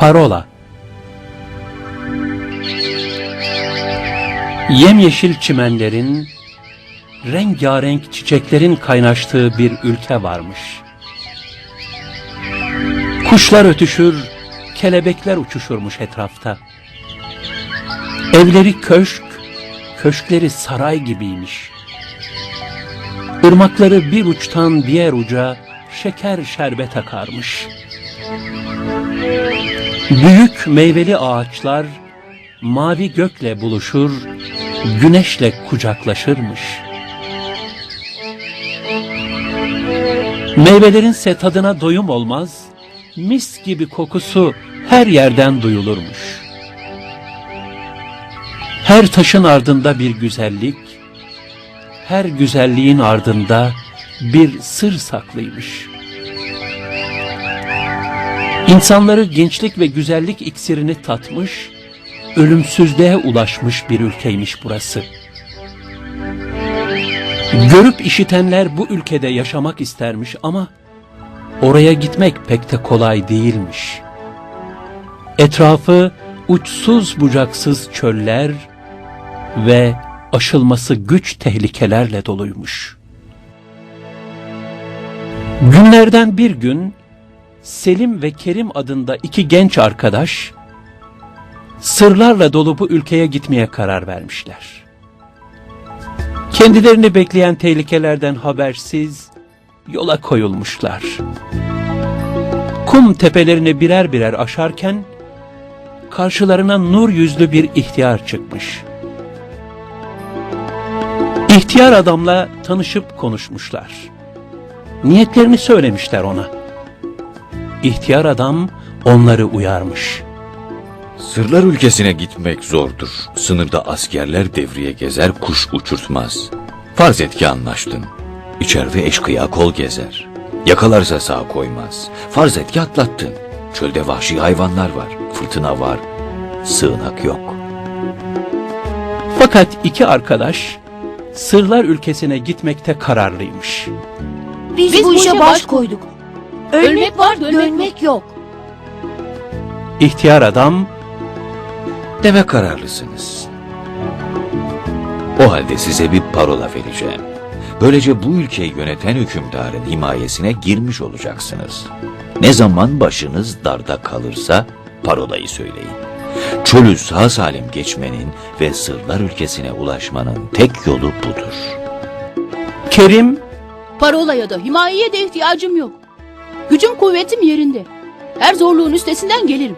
Parola Yemyeşil çimenlerin, rengarenk çiçeklerin kaynaştığı bir ülke varmış. Kuşlar ötüşür, kelebekler uçuşurmuş etrafta. Evleri köşk, köşkleri saray gibiymiş. Irmakları bir uçtan diğer uca şeker şerbet akarmış. Büyük meyveli ağaçlar mavi gökle buluşur, güneşle kucaklaşırmış. Meyvelerinse tadına doyum olmaz, mis gibi kokusu her yerden duyulurmuş. Her taşın ardında bir güzellik, her güzelliğin ardında bir sır saklıymış. İnsanları gençlik ve güzellik iksirini tatmış, ölümsüzlüğe ulaşmış bir ülkeymiş burası. Görüp işitenler bu ülkede yaşamak istermiş ama oraya gitmek pek de kolay değilmiş. Etrafı uçsuz bucaksız çöller ve aşılması güç tehlikelerle doluymuş. Günlerden bir gün Selim ve Kerim adında iki genç arkadaş sırlarla dolu bu ülkeye gitmeye karar vermişler. Kendilerini bekleyen tehlikelerden habersiz yola koyulmuşlar. Kum tepelerini birer birer aşarken karşılarına nur yüzlü bir ihtiyar çıkmış. İhtiyar adamla tanışıp konuşmuşlar. Niyetlerini söylemişler ona. İhtiyar adam onları uyarmış. Sırlar ülkesine gitmek zordur. Sınırda askerler devriye gezer, kuş uçurtmaz. Farz et ki anlaştın. İçeride eşkıya kol gezer. Yakalarsa sağ koymaz. Farz et ki atlattın. Çölde vahşi hayvanlar var, fırtına var, sığınak yok. Fakat iki arkadaş sırlar ülkesine gitmekte kararlıymış. Biz, bu işe baş koyduk. Ölmek var, dönmek yok. İhtiyar adam Deme kararlısınız. O halde size bir parola vereceğim. Böylece bu ülkeyi yöneten hükümdarın himayesine girmiş olacaksınız. Ne zaman başınız darda kalırsa parolayı söyleyin. Çölü sağ salim geçmenin ve sırlar ülkesine ulaşmanın tek yolu budur. Kerim Parolaya da himayeye de ihtiyacım yok. Gücüm kuvvetim yerinde. Her zorluğun üstesinden gelirim.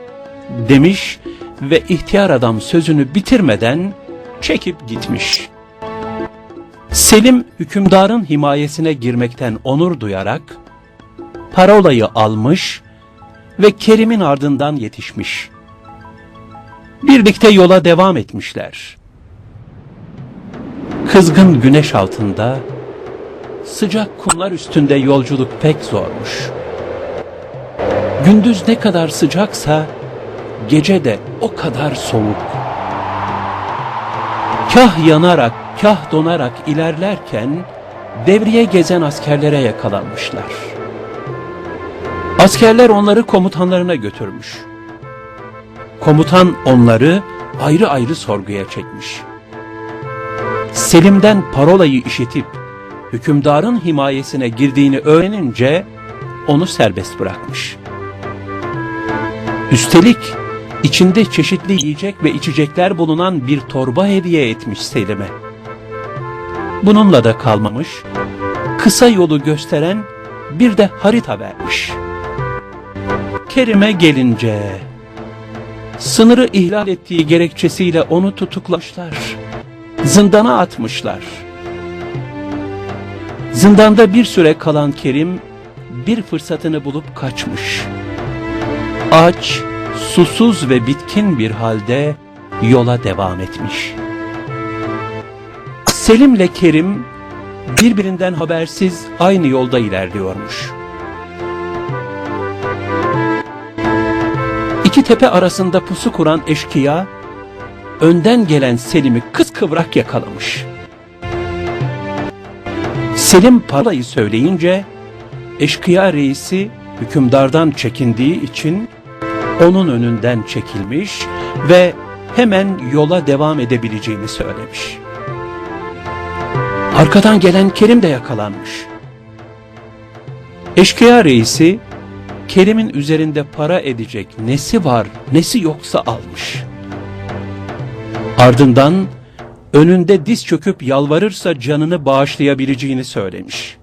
demiş ve ihtiyar adam sözünü bitirmeden çekip gitmiş. Selim hükümdarın himayesine girmekten onur duyarak parolayı almış ve Kerim'in ardından yetişmiş. Birlikte yola devam etmişler. Kızgın güneş altında sıcak kumlar üstünde yolculuk pek zormuş. Gündüz ne kadar sıcaksa gece de o kadar soğuk. Kah yanarak, kah donarak ilerlerken devriye gezen askerlere yakalanmışlar. Askerler onları komutanlarına götürmüş. Komutan onları ayrı ayrı sorguya çekmiş. Selim'den parolayı işitip hükümdarın himayesine girdiğini öğrenince onu serbest bırakmış. Üstelik içinde çeşitli yiyecek ve içecekler bulunan bir torba hediye etmiş Selim'e. Bununla da kalmamış, kısa yolu gösteren bir de harita vermiş. Kerim'e gelince, sınırı ihlal ettiği gerekçesiyle onu tutuklamışlar, zindana atmışlar. Zindanda bir süre kalan Kerim, bir fırsatını bulup kaçmış aç, susuz ve bitkin bir halde yola devam etmiş. Selim'le Kerim birbirinden habersiz aynı yolda ilerliyormuş. İki tepe arasında pusu kuran eşkıya, önden gelen Selim'i kıskıvrak yakalamış. Selim parayı söyleyince, eşkıya reisi hükümdardan çekindiği için onun önünden çekilmiş ve hemen yola devam edebileceğini söylemiş. Arkadan gelen Kerim de yakalanmış. Eşkıya reisi Kerim'in üzerinde para edecek nesi var nesi yoksa almış. Ardından önünde diz çöküp yalvarırsa canını bağışlayabileceğini söylemiş.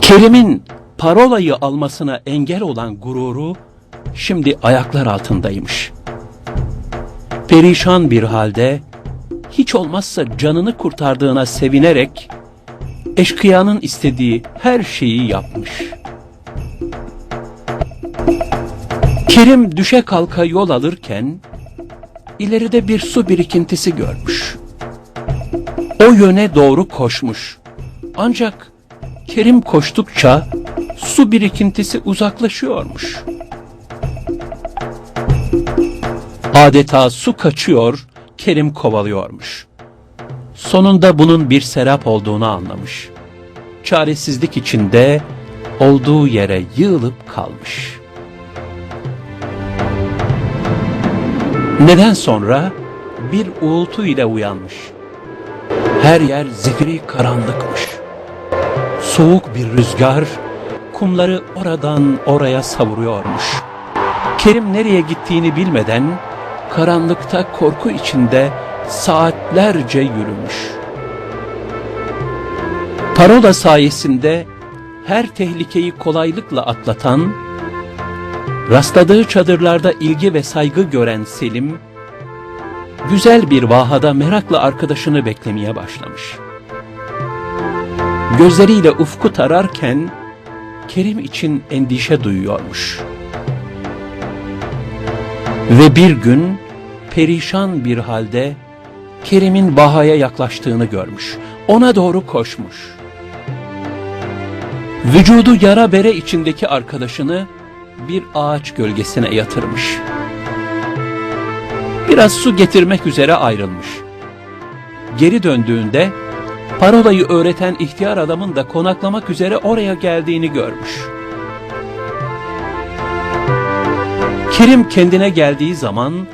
Kerim'in parolayı almasına engel olan gururu şimdi ayaklar altındaymış. Perişan bir halde hiç olmazsa canını kurtardığına sevinerek eşkıyanın istediği her şeyi yapmış. Kerim düşe kalka yol alırken ileride bir su birikintisi görmüş. O yöne doğru koşmuş. Ancak Kerim koştukça su birikintisi uzaklaşıyormuş. Adeta su kaçıyor, Kerim kovalıyormuş. Sonunda bunun bir serap olduğunu anlamış. Çaresizlik içinde olduğu yere yığılıp kalmış. Neden sonra bir uğultu ile uyanmış. Her yer zifiri karanlıkmış. Soğuk bir rüzgar kumları oradan oraya savuruyormuş. Kerim nereye gittiğini bilmeden karanlıkta korku içinde saatlerce yürümüş. Parola sayesinde her tehlikeyi kolaylıkla atlatan, rastladığı çadırlarda ilgi ve saygı gören Selim, güzel bir vahada merakla arkadaşını beklemeye başlamış. Gözleriyle ufku tararken Kerim için endişe duyuyormuş. Ve bir gün perişan bir halde Kerim'in Baha'ya yaklaştığını görmüş. Ona doğru koşmuş. Vücudu yara bere içindeki arkadaşını bir ağaç gölgesine yatırmış. Biraz su getirmek üzere ayrılmış. Geri döndüğünde parolayı öğreten ihtiyar adamın da konaklamak üzere oraya geldiğini görmüş. Kerim kendine geldiği zaman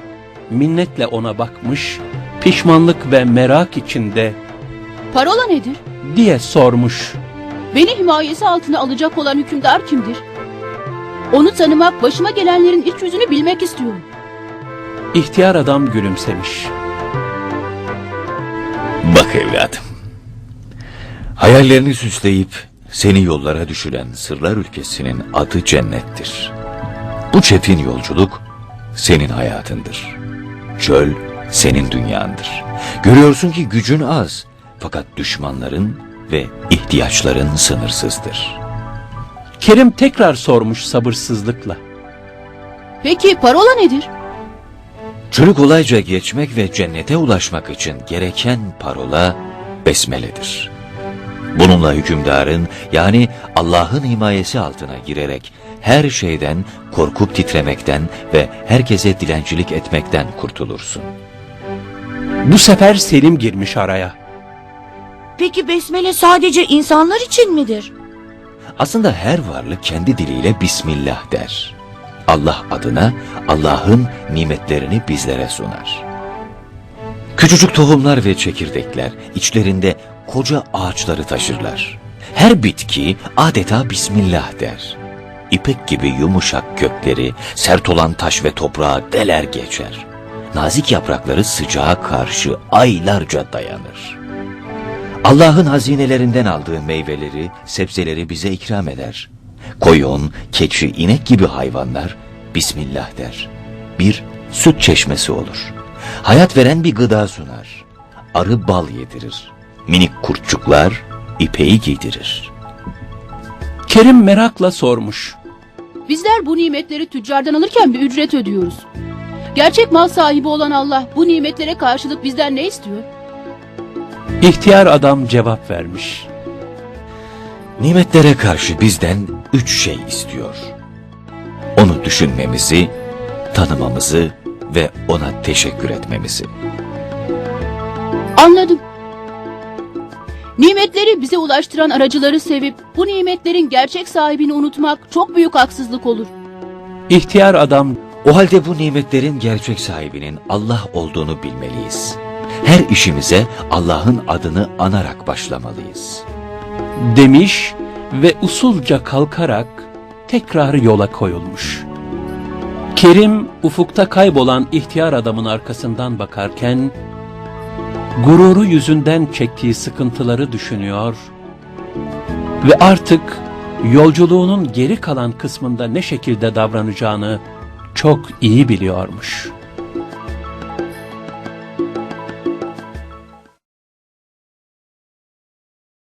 minnetle ona bakmış, pişmanlık ve merak içinde Parola nedir? diye sormuş. Beni himayesi altına alacak olan hükümdar kimdir? Onu tanımak, başıma gelenlerin iç yüzünü bilmek istiyorum. İhtiyar adam gülümsemiş. Bak evladım. Hayallerini süsleyip seni yollara düşüren sırlar ülkesinin adı cennettir. Bu çetin yolculuk senin hayatındır. Çöl senin dünyandır. Görüyorsun ki gücün az fakat düşmanların ve ihtiyaçların sınırsızdır. Kerim tekrar sormuş sabırsızlıkla. Peki parola nedir? Çölü kolayca geçmek ve cennete ulaşmak için gereken parola besmeledir. Bununla hükümdarın yani Allah'ın himayesi altına girerek her şeyden korkup titremekten ve herkese dilencilik etmekten kurtulursun. Bu sefer Selim girmiş araya. Peki besmele sadece insanlar için midir? Aslında her varlık kendi diliyle Bismillah der. Allah adına Allah'ın nimetlerini bizlere sunar. Küçücük tohumlar ve çekirdekler içlerinde koca ağaçları taşırlar. Her bitki adeta Bismillah der. İpek gibi yumuşak kökleri sert olan taş ve toprağa deler geçer. Nazik yaprakları sıcağa karşı aylarca dayanır. Allah'ın hazinelerinden aldığı meyveleri, sebzeleri bize ikram eder. Koyun, keçi, inek gibi hayvanlar Bismillah der. Bir süt çeşmesi olur. Hayat veren bir gıda sunar. Arı bal yedirir. Minik kurtçuklar ipeği giydirir. Kerim merakla sormuş. Bizler bu nimetleri tüccardan alırken bir ücret ödüyoruz. Gerçek mal sahibi olan Allah bu nimetlere karşılık bizden ne istiyor? İhtiyar adam cevap vermiş. Nimetlere karşı bizden üç şey istiyor. Onu düşünmemizi, tanımamızı ve ona teşekkür etmemizi. Anladım. Nimetleri bize ulaştıran aracıları sevip bu nimetlerin gerçek sahibini unutmak çok büyük haksızlık olur. İhtiyar adam O halde bu nimetlerin gerçek sahibinin Allah olduğunu bilmeliyiz. Her işimize Allah'ın adını anarak başlamalıyız. demiş ve usulca kalkarak tekrar yola koyulmuş. Kerim ufukta kaybolan ihtiyar adamın arkasından bakarken gururu yüzünden çektiği sıkıntıları düşünüyor ve artık yolculuğunun geri kalan kısmında ne şekilde davranacağını çok iyi biliyormuş.